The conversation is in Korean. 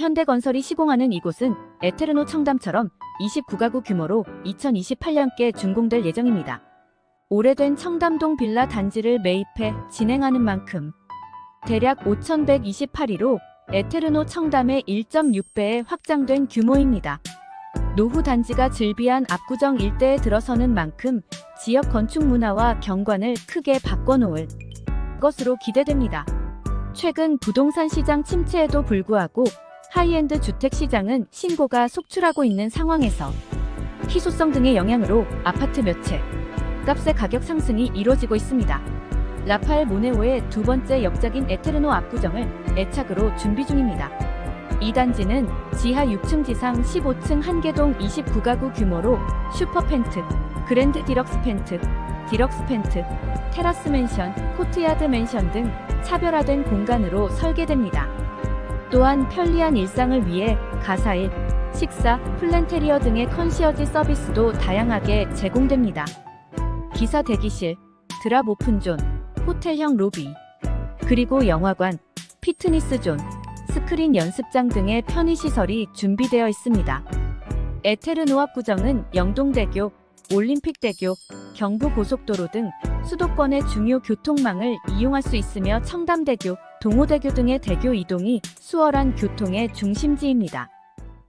현대건설이 시공하는 이곳은 에테르노 청담처럼 29가구 규모로 2028년께 준공될 예정입니다. 오래된 청담동 빌라 단지를 매입해 진행하는 만큼 대략 5,128위로 에테르노 청담의 1.6배에 확장된 규모입니다. 노후 단지가 즐비한 압구정 일대에 들어서는 만큼 지역 건축 문화와 경관을 크게 바꿔놓을 것으로 기대됩니다. 최근 부동산 시장 침체에도 불구하고 하이엔드 주택 시장은 신고가 속출하고 있는 상황에서 희소성 등의 영향으로 아파트 몇 채 값의 가격 상승이 이뤄지고 있습니다. 라파엘 모네오의 두 번째 역작인 에테르노 압구정을 애착으로 준비 중입니다. 이 단지는 지하 6층 지상 15층 한개동 29가구 규모로 슈퍼펜트, 그랜드 디럭스 펜트, 디럭스 펜트, 테라스 맨션, 코트야드 맨션 등 차별화된 공간으로 설계됩니다. 또한 편리한 일상을 위해 가사일, 식사, 플랜테리어 등의 컨시어지 서비스도 다양하게 제공됩니다. 기사 대기실, 드랍 오픈존, 호텔형 로비, 그리고 영화관, 피트니스 존, 스크린 연습장 등의 편의시설이 준비되어 있습니다. 에테르노 압 구정은 영동대교, 올림픽대교, 경부고속도로 등 수도권의 중요 교통망을 이용할 수 있으며 청담대교, 동호대교 등의 대교 이동이 수월한 교통의 중심지입니다.